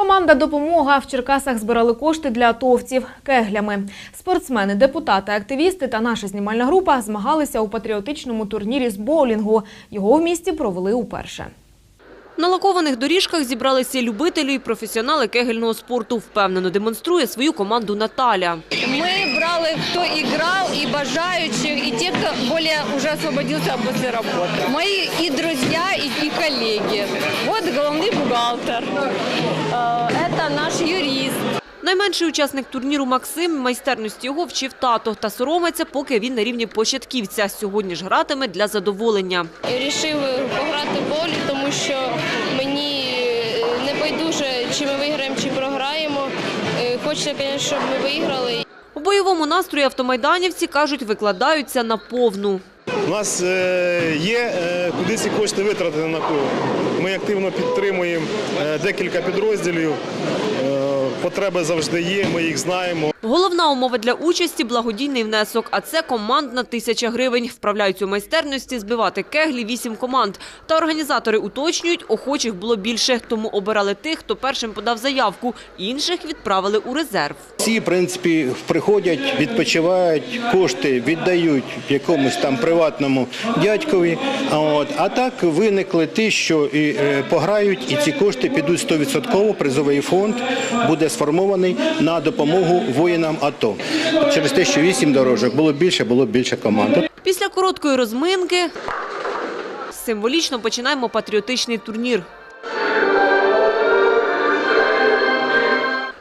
Команда Допомога в Черкасах збирали кошти для атовців кеглями. Спортсмени, депутати, активісти та наша знімальна група змагалися у патріотичному турнірі з боулінгу. Його в місті провели уперше. На лакованих доріжках зібралися любителі і професіонали кегельного спорту. Впевнено демонструє свою команду Наталя. Мы брали, кто играл, и бажающих, и те, кто более уже освободился после работы. Мои и друзья, и, и коллеги. Вот главный бухгалтер. Э, Это наш юрист. Найменший учасник турніру Максим майстерності його вчив тато та соромиться, поки він на рівні початківця. Сьогодні ж гратиме для задоволення. Рішив пограти в волі, тому що мені е, не байдуже, чи ми виграємо, чи програємо. Е, Хочеться, звісно, щоб ми виграли. Бойовому настрої автомайданівці, кажуть, викладаються на повну. У нас е, є е, куди ці кошти витратити на кого. Ми активно підтримуємо е, декілька підрозділів. Потреби завжди є, ми їх знаємо. Головна умова для участі – благодійний внесок, а це командна тисяча гривень. Вправляють у майстерності збивати кеглі вісім команд. Та організатори уточнюють, охочих було більше, тому обирали тих, хто першим подав заявку. Інших відправили у резерв. Всі, в принципі, приходять, відпочивають, кошти віддають якомусь там приватному дядькові. А От. А так виникли ті, що і е, пограють, і ці кошти підуть 100%. Призовий фонд буде сформований на допомогу воїнам АТО. Через те, що вісім дорожок було більше, було більше команд. Після короткої розминки символічно починаємо патріотичний турнір.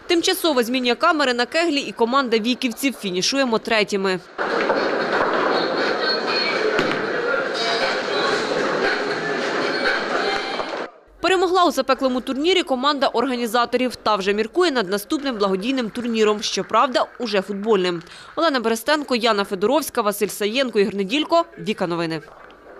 Тимчасово змінює камери на кеглі і команда віківців. Фінішуємо третіми. Перемогла у запеклому турнірі команда організаторів та вже міркує над наступним благодійним турніром, щоправда, уже футбольним. Олена Берестенко, Яна Федоровська, Василь Саєнко, Ігор Неділько. Віка новини.